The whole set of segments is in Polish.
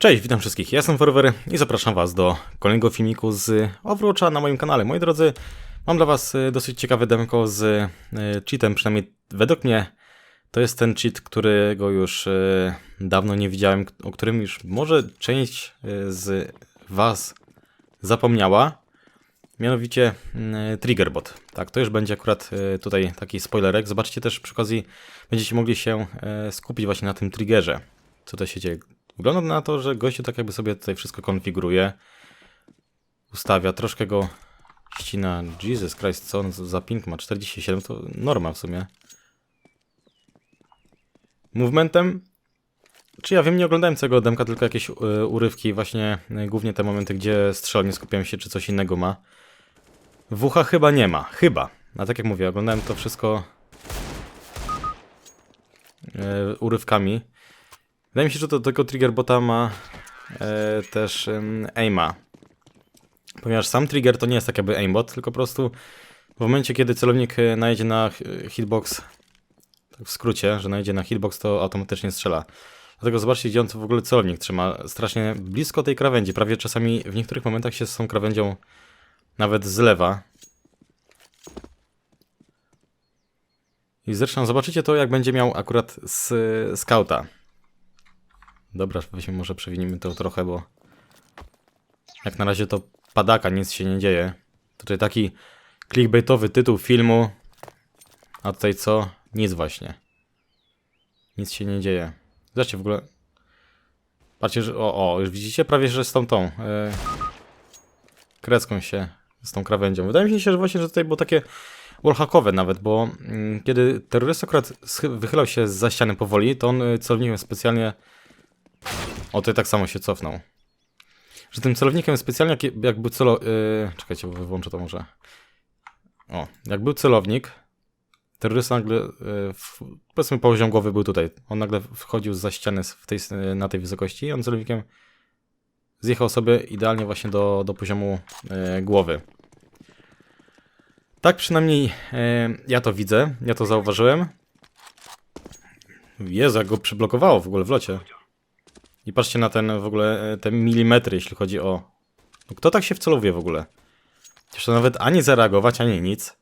Cześć, witam wszystkich, ja jestem Forever i zapraszam Was do kolejnego filmiku z Overwatcha na moim kanale. Moi drodzy, mam dla Was y, dosyć ciekawe demko z y, cheatem, przynajmniej według mnie to jest ten cheat, którego już y, dawno nie widziałem, o którym już może część z Was zapomniała. Mianowicie y, Triggerbot. Tak, to już będzie akurat tutaj taki spoilerek. Zobaczcie też przy okazji, będziecie mogli się skupić właśnie na tym triggerze. Co to się dzieje? Wygląda na to, że gościu tak jakby sobie tutaj wszystko konfiguruje. Ustawia, troszkę go ścina. Jesus Christ, co on za ping ma? 47 to norma w sumie. Movementem? Czy ja wiem, nie oglądałem całego demka, tylko jakieś y, urywki, właśnie y, głównie te momenty, gdzie strzelnie skupiałem się, czy coś innego ma. WH chyba nie ma, chyba. A tak jak mówię, oglądałem to wszystko y, urywkami. Wydaje mi się, że to tego triggerbota ma e, też em, aima. Ponieważ sam trigger to nie jest tak jakby aimbot, tylko po prostu w momencie, kiedy celownik e, najedzie na hitbox, tak w skrócie, że najedzie na hitbox, to automatycznie strzela. Dlatego zobaczcie, gdzie on w ogóle celownik trzyma. Strasznie blisko tej krawędzi. Prawie czasami w niektórych momentach się z tą krawędzią nawet zlewa. I zresztą zobaczycie to, jak będzie miał akurat z skauta. Dobra, weźmy może przewinimy to trochę, bo jak na razie to padaka, nic się nie dzieje. Tutaj taki clickbaitowy tytuł filmu, a tutaj co? Nic właśnie. Nic się nie dzieje. Zobaczcie w ogóle. Patrzcie, że o, o, już widzicie prawie, że z tą tą e, kreską się, z tą krawędzią. Wydaje mi się, że właśnie, że tutaj było takie wallhackowe nawet, bo mm, kiedy terrorysta akurat wychylał się za ściany powoli, to on y, celownikiem specjalnie o, tutaj tak samo się cofnął. Że tym celownikiem specjalnie jak, jak był celo... Yy, czekajcie, bo wyłączę to może. O, jak był celownik, terrorysta nagle, yy, w, powiedzmy poziom głowy był tutaj. On nagle wchodził za ściany w tej, na tej wysokości i on celownikiem zjechał sobie idealnie właśnie do, do poziomu yy, głowy. Tak przynajmniej yy, ja to widzę, ja to zauważyłem. Jezu, jak go przyblokowało w ogóle w locie. I patrzcie na ten w ogóle, e, te milimetry, jeśli chodzi o... No Kto tak się wcelowuje w ogóle? To nawet ani zareagować, ani nic.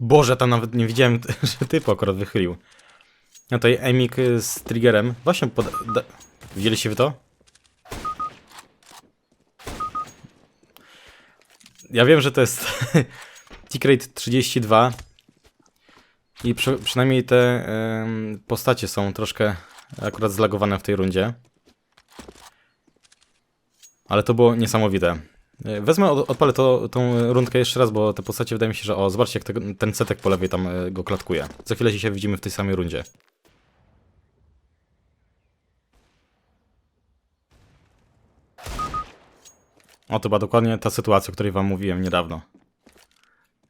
Boże, tam nawet nie widziałem, że typu akurat wychylił. No tutaj Emik y, z triggerem. Właśnie pod... Da... Widzieliście wy to? Ja wiem, że to jest Tick-Rate 32, i przy, przynajmniej te em, postacie są troszkę akurat zlagowane w tej rundzie. Ale to było niesamowite. E, Wezmę, od- odpalę to, tą rundkę jeszcze raz, bo te postacie wydaje mi się, że o, zobaczcie jak tego, ten setek po lewej tam e, go klatkuje. Za chwilę się widzimy w tej samej rundzie. O, to była dokładnie ta sytuacja, o której wam mówiłem niedawno.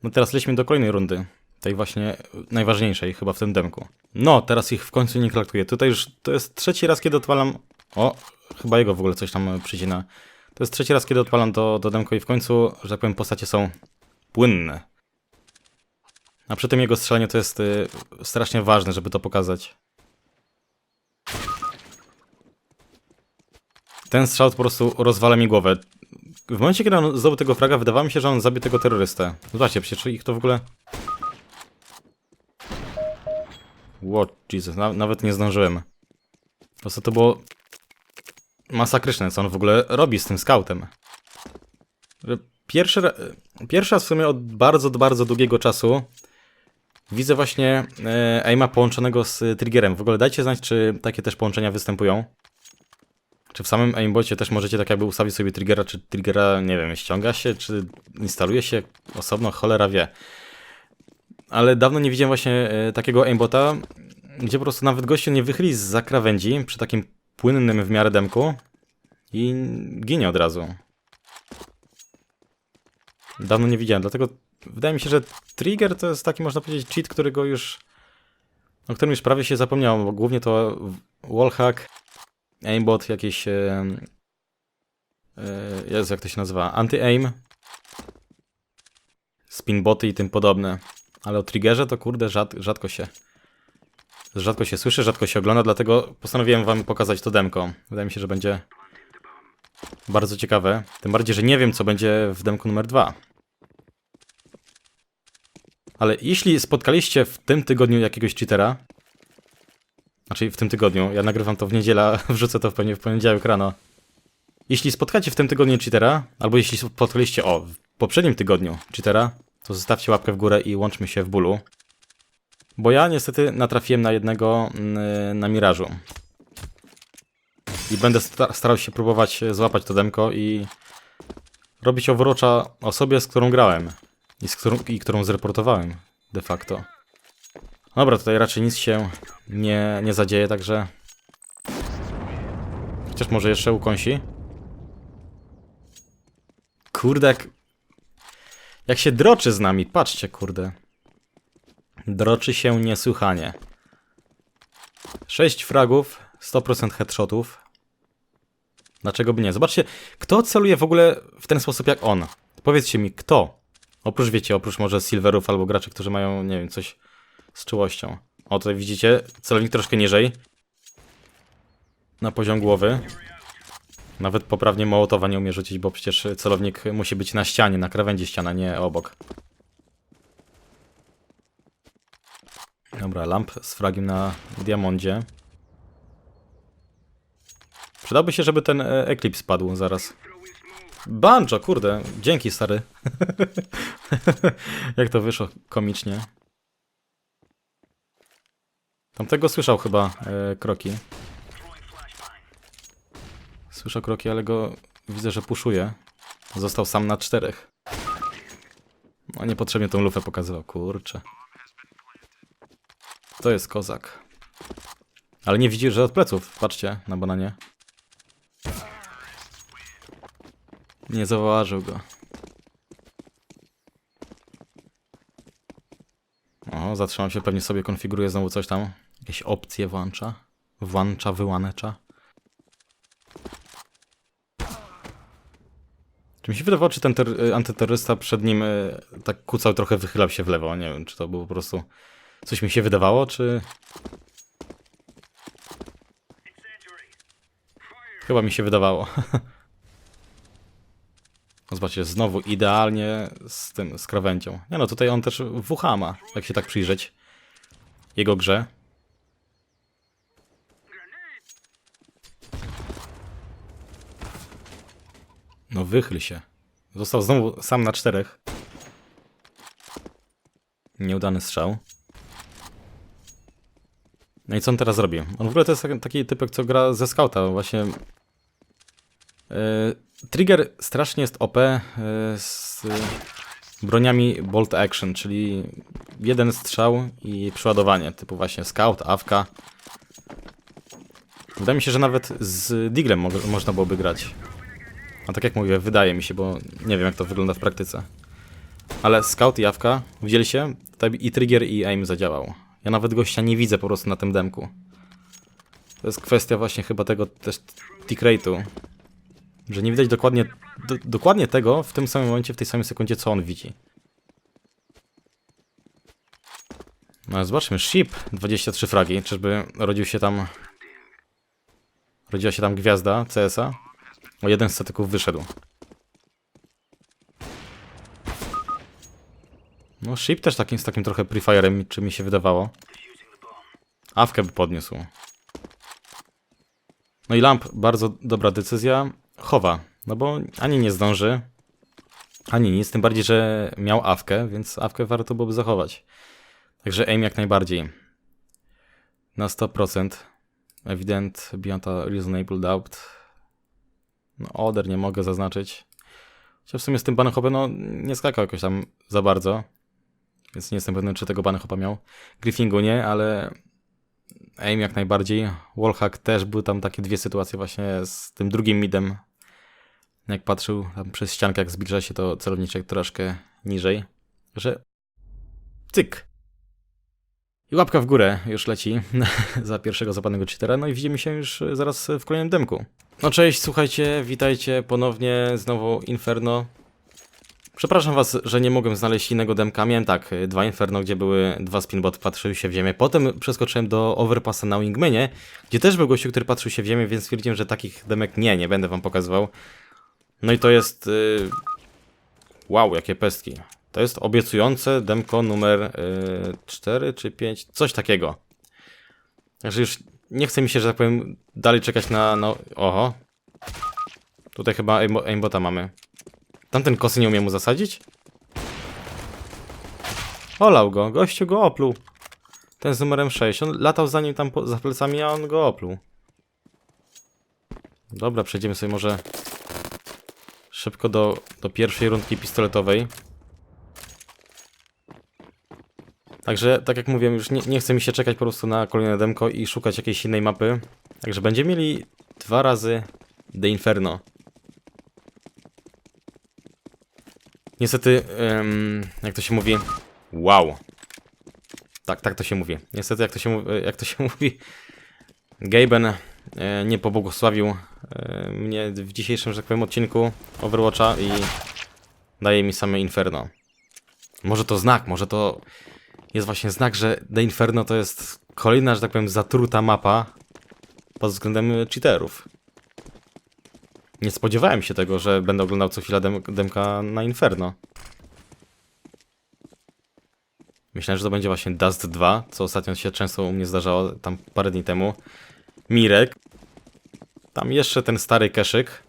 No teraz lećmy do kolejnej rundy. Tej właśnie najważniejszej chyba w tym demku. No, teraz ich w końcu nie klaktuję. Tutaj już to jest trzeci raz, kiedy odpalam... O, chyba jego w ogóle coś tam przycina. To jest trzeci raz, kiedy odpalam do, do demko i w końcu, że tak powiem, postacie są płynne. A przy tym jego strzelanie to jest y, strasznie ważne, żeby to pokazać. Ten strzał po prostu rozwala mi głowę. W momencie, kiedy on zdobył tego fraga, wydawało mi się, że on zabije tego terrorystę. Zobaczcie, przecież ich to w ogóle... What, Jesus, na, nawet nie zdążyłem. Po prostu to było masakryczne, co on w ogóle robi z tym scoutem. Pierwszy, raz w sumie od bardzo, bardzo długiego czasu widzę właśnie e, aima połączonego z triggerem. W ogóle dajcie znać, czy takie też połączenia występują. Czy w samym aimbocie też możecie tak jakby ustawić sobie triggera, czy triggera, nie wiem, ściąga się, czy instaluje się osobno, cholera wie. Ale dawno nie widziałem właśnie e, takiego aimbota, gdzie po prostu nawet gościu nie wychyli z krawędzi przy takim płynnym w miarę demku i ginie od razu. Dawno nie widziałem, dlatego wydaje mi się, że trigger to jest taki, można powiedzieć, cheat, którego już o którym już prawie się zapomniałem, bo głównie to wallhack, aimbot, jakieś e, e, jak to się nazywa, anti-aim, spinboty i tym podobne. Ale o triggerze to kurde rzad, rzadko się Rzadko się słyszy, rzadko się ogląda, dlatego postanowiłem wam pokazać to demko. Wydaje mi się, że będzie bardzo ciekawe. Tym bardziej, że nie wiem, co będzie w demku numer dwa. Ale jeśli spotkaliście w tym tygodniu jakiegoś cheatera, znaczy w tym tygodniu, ja nagrywam to w niedzielę, wrzucę to pewnie w poniedziałek rano. Jeśli spotkacie w tym tygodniu cheatera, albo jeśli spotkaliście, o, w poprzednim tygodniu cheatera, to zostawcie łapkę w górę i łączmy się w bólu. Bo ja niestety natrafiłem na jednego mm, na mirażu. I będę sta- starał się próbować złapać to demko i robić overwatcha osobie, z którą grałem. I, z którą, I którą zreportowałem de facto. Dobra, tutaj raczej nic się nie, nie zadzieje, także... Chociaż może jeszcze ukąsi. Kurde, jak... Jak się droczy z nami, patrzcie, kurde. Droczy się niesłychanie. 6 fragów, 100% headshotów. Dlaczego by nie? Zobaczcie, kto celuje w ogóle w ten sposób jak on? Powiedzcie mi, kto? Oprócz, wiecie, oprócz może silverów albo graczy, którzy mają, nie wiem, coś z czułością. O, tutaj widzicie, celownik troszkę niżej. Na poziom głowy. Nawet poprawnie Mołotowa nie umie rzucić, bo przecież celownik musi być na ścianie, na krawędzi ściana, nie obok. Dobra, lamp z fragiem na diamondzie. Przydałby się, żeby ten e, Eclipse padł zaraz. Banjo, kurde, dzięki stary. Jak to wyszło komicznie. Tamtego słyszał chyba e, kroki. Słyszał kroki, ale go widzę, że puszuje. Został sam na czterech. No niepotrzebnie tą lufę pokazywał, kurczę. To jest kozak. Ale nie widzi, że od pleców. Patrzcie na bananie. Nie zauważył go. O, zatrzymał się, pewnie sobie konfiguruje znowu coś tam. Jakieś opcje włącza. Włącza, wyłącza. Czy mi się wydawało, czy ten y, antyterrorysta przed nim y, tak kucał, trochę wychylał się w lewo? Nie wiem, czy to było po prostu... Coś mi się wydawało, czy... Chyba mi się wydawało. No Zobaczcie, znowu idealnie z tym, z krawędzią. Nie no, tutaj on też WH ma, jak się tak przyjrzeć. Jego grze. No wychyl się. Został znowu sam na czterech. Nieudany strzał. No i co on teraz robi? On w ogóle to jest taki- typek, co gra ze scouta, właśnie. Yy, trigger strasznie jest OP yy, z broniami bolt action, czyli jeden strzał i przeładowanie, typu właśnie scout, awka. Wydaje mi się, że nawet z Diglem mo można byłoby grać. A tak jak mówię, wydaje mi się, bo nie wiem jak to wygląda w praktyce. Ale scout i awka, widzieliście? Tutaj i trigger i aim zadziałał. Ja nawet gościa nie widzę po prostu na tym demku. To jest kwestia właśnie chyba tego też tick rate'u. Że nie widać dokładnie, do, dokładnie tego w tym samym momencie, w tej samej sekundzie, co on widzi. No ale zobaczmy, Ship 23 fragi, czyżby rodził się tam... Rodziła się tam gwiazda CS-a? O jeden z statyków wyszedł. No, Ship też takim, z takim trochę prefirem, czy mi się wydawało. Awkę by podniósł. No i Lamp, bardzo dobra decyzja. Chowa, no bo ani nie zdąży, ani nic, tym bardziej, że miał awkę, więc awkę warto byłoby zachować. Także aim jak najbardziej. Na 100%. Evident, beyond a reasonable doubt. No, order nie mogę zaznaczyć. Chociaż w sumie z tym banehopem, no, nie skakał jakoś tam za bardzo. Więc nie jestem pewny, czy tego banehopa miał. Griffingu nie, ale aim jak najbardziej. Wallhack też były tam takie dwie sytuacje właśnie z tym drugim midem. Jak patrzył tam przez ściankę, jak zbliża się, to celowniczek troszkę niżej. Że cyk. I łapka w górę już leci za pierwszego zapadnego cheatera. No i widzimy się już zaraz w kolejnym demku. No cześć, słuchajcie, witajcie ponownie, znowu Inferno. Przepraszam was, że nie mogłem znaleźć innego demka. Miałem tak, y, dwa Inferno, gdzie były dwa spinbot, patrzyły się w ziemię. Potem przeskoczyłem do Overpassa na Wingmanie, gdzie też był gościu, który patrzył się w ziemię, więc stwierdziłem, że takich demek nie, nie będę wam pokazywał. No i to jest... y, Wow, jakie pestki. To jest obiecujące demko numer 4 czy 5, coś takiego. Także już nie chce mi się, że tak powiem, dalej czekać na... No, oho. Tutaj chyba aimbo- aimbota mamy. Tamten kosy nie umie mu zasadzić? Olał go, gościu go opluł. Ten z numerem 6. On latał za nim tam po, za plecami, a on go opluł. Dobra, przejdziemy sobie może szybko do, do pierwszej rundki pistoletowej. Także, tak jak mówiłem, już nie, nie chce mi się czekać po prostu na kolejne demko i szukać jakiejś innej mapy. Także będziemy mieli dwa razy The Inferno. Niestety, jak to się mówi, wow. Tak, tak to się mówi. Niestety, jak to się, jak to się mówi, Gaben e, nie pobłogosławił e, mnie w dzisiejszym, że tak powiem, odcinku Overwatcha i daje mi same Inferno. Może to znak, może to jest właśnie znak, że The Inferno to jest kolejna, że tak powiem, zatruta mapa pod względem cheaterów. Nie spodziewałem się tego, że będę oglądał co chwila dem demka na Inferno. Myślałem, że to będzie właśnie Dust 2, co ostatnio się często u mnie zdarzało, tam parę dni temu. Mirek. Tam jeszcze ten stary keszyk.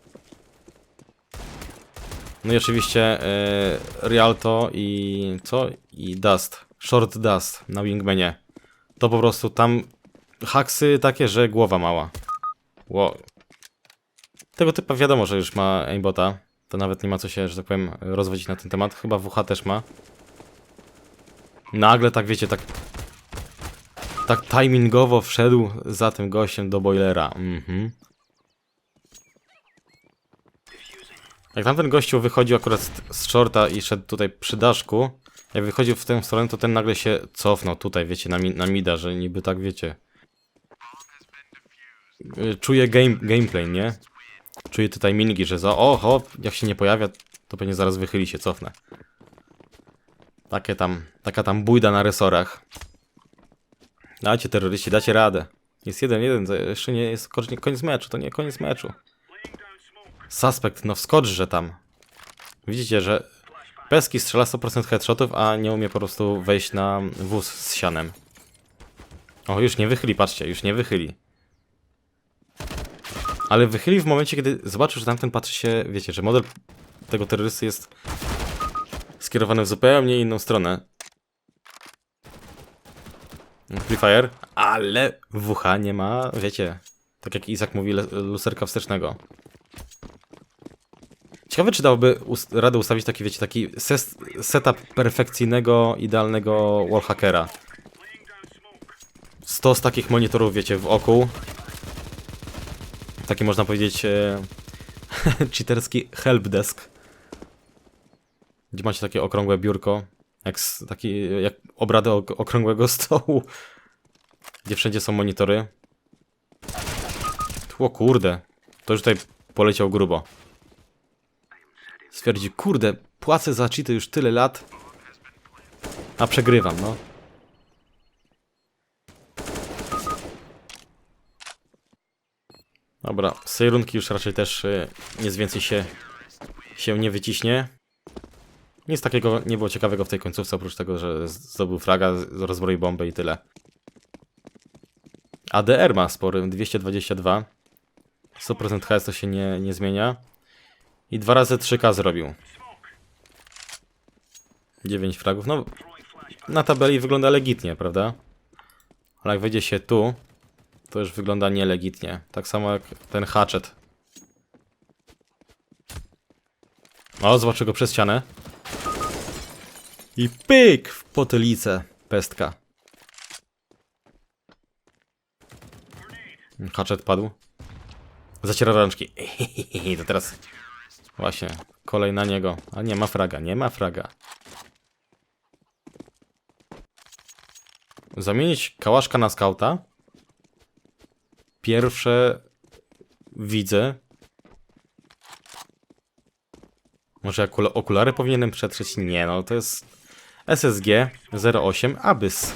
No i oczywiście e, Rialto i co? I Dust. Short Dust na Wingmanie. To po prostu tam haksy takie, że głowa mała. Wow. Tego typa wiadomo, że już ma aimbota. To nawet nie ma co się, że tak powiem, rozwodzić na ten temat. Chyba WH też ma. Nagle tak wiecie, tak tak timingowo wszedł za tym gościem do boilera. Mhm. Jak tamten gościu wychodził akurat z, z shorta i szedł tutaj przy daszku, jak wychodził w tę stronę, to ten nagle się cofnął tutaj, wiecie, na, mi, na mida, że niby tak wiecie. Y, Czuję game, gameplay, nie? Czuję tutaj minigi, że za oho, jak się nie pojawia, to pewnie zaraz wychyli się, cofnę. Takie tam, taka tam bójda na resorach. Dajcie terroryści, dacie radę. Jest jeden, jeden, to jeszcze nie jest ko- koniec meczu, to nie koniec meczu. Suspekt, no wskocz, tam. Widzicie, że Peski strzela 100% headshotów, a nie umie po prostu wejść na wóz z sianem. O, już nie wychyli, patrzcie, już nie wychyli. Ale wychyli w momencie, kiedy zobaczył, że tamten patrzy się, wiecie, że model tego terrorysty jest skierowany w zupełnie inną stronę. Free Fire, ale WH nie ma, wiecie, tak jak Izak mówi, lusterka wstecznego. Ciekawe, czy dałoby us radę ustawić taki, wiecie, taki setup perfekcyjnego, idealnego wallhackera. 100 z takich monitorów, wiecie, w oku. Taki można powiedzieć e, cheaterski helpdesk. Gdzie macie takie okrągłe biurko, jak, taki, jak obrady ok okrągłego stołu. Gdzie wszędzie są monitory. Tło kurde, to już tutaj poleciał grubo. Stwierdzi, kurde, płacę za cheaty już tyle lat, a przegrywam, no. Dobra, z już raczej też y, nic więcej się, się nie wyciśnie. Nic takiego nie było ciekawego w tej końcówce, oprócz tego, że zdobył fraga, rozbroił bombę i tyle. ADR ma spory, 222. 100% HS to się nie, nie zmienia. I dwa razy 3K zrobił. 9 fragów. No, na tabeli wygląda legitnie, prawda? Ale jak wejdzie się tu, to już wygląda nielegitnie. Tak samo jak ten hatchet. O, zobaczę go przez ścianę. I pyk w potylicę pestka. Hatchet padł. Zaciera rączki. To teraz Właśnie, kolej na niego. A nie ma fraga, nie ma fraga. Zamienić kałaszka na skauta. Pierwsze widzę. Może okula- okulary powinienem przetrzeć? Nie, no to jest SSG 08 Abyss.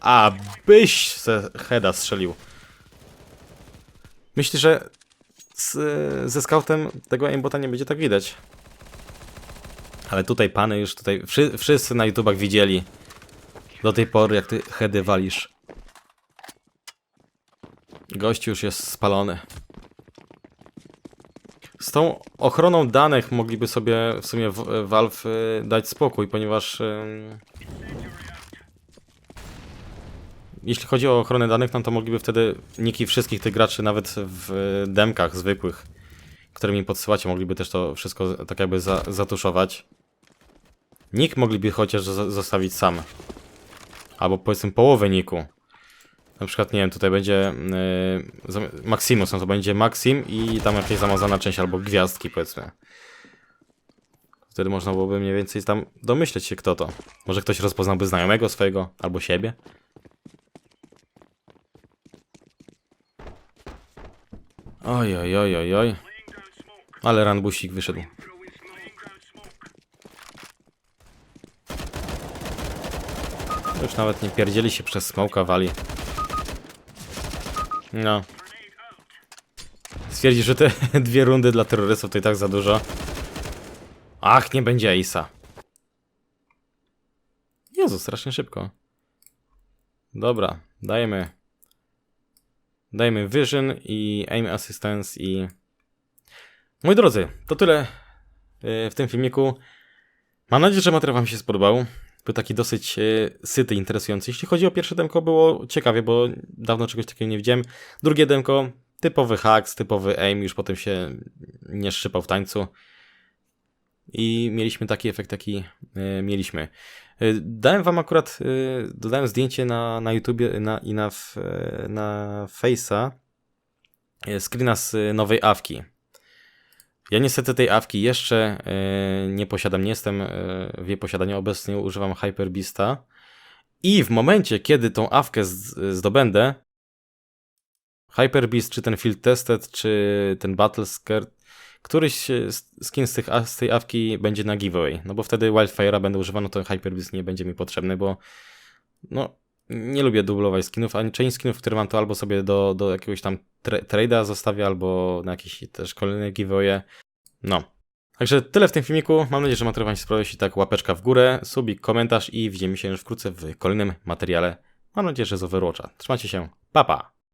Abyś ze heada strzelił. Myślę, że z, ze scoutem tego aimbota nie będzie tak widać. Ale tutaj pany już tutaj, wszy, wszyscy na YouTubach widzieli do tej pory, jak ty heady walisz. Gość już jest spalony. Z tą ochroną danych mogliby sobie w sumie Valve y, dać spokój, ponieważ jeśli chodzi o ochronę danych, no to mogliby wtedy niki wszystkich tych graczy, nawet w demkach zwykłych, które mi podsyłacie, mogliby też to wszystko tak jakby za, zatuszować. Nick mogliby chociaż zostawić sam. Albo powiedzmy połowę niku. Na przykład, nie wiem, tutaj będzie yy, Maximus, no to będzie Maxim i tam jakaś zamazana część albo gwiazdki, powiedzmy. Wtedy można byłoby mniej więcej tam domyśleć się, kto to. Może ktoś rozpoznałby znajomego swojego albo siebie. Oj, oj, oj, oj, oj. Ale ranbusik wyszedł. Już nawet nie pierdzieli się przez smoka wali. No. Stwierdzi, że te dwie rundy dla terrorystów to i tak za dużo. Ach, nie będzie Ace'a. Jezu, strasznie szybko. Dobra, dajemy. Dajmy Vision i Aim Assistance i... Moi drodzy, to tyle y, w tym filmiku. Mam nadzieję, że materiał wam się spodobał. Był taki dosyć y, syty, interesujący. Jeśli chodzi o pierwsze demko, było ciekawie, bo dawno czegoś takiego nie widziałem. Drugie demko, typowy hacks, typowy aim, już potem się nie szczypał w tańcu. I mieliśmy taki efekt, jaki y, mieliśmy. Y, dałem wam akurat, y, dodałem zdjęcie na, na YouTubie na, i na, y, na Face'a screena z nowej awki. Ja niestety tej awki jeszcze nie posiadam, nie jestem w jej posiadaniu, obecnie używam Hyperbeasta. I w momencie, kiedy tą awkę zdobędę, Hyperbeast, czy ten Field Tested, czy ten Battle Skirt, któryś z- skin z, tych, z tej awki będzie na giveaway. No bo wtedy Wildfire'a będę używany, to Hyperbeast nie będzie mi potrzebny, bo no, nie lubię dublować skinów, a część skinów, które mam, to albo sobie do, do jakiegoś tam tra- trade'a zostawię, albo na jakieś też kolejne giveawaye. No. Także tyle w tym filmiku. Mam nadzieję, że materiał Wam się spodobał. Jeśli tak, łapeczka w górę, subik, komentarz i widzimy się już wkrótce w kolejnym materiale. Mam nadzieję, że z Overwatcha. Trzymajcie się. Pa, pa!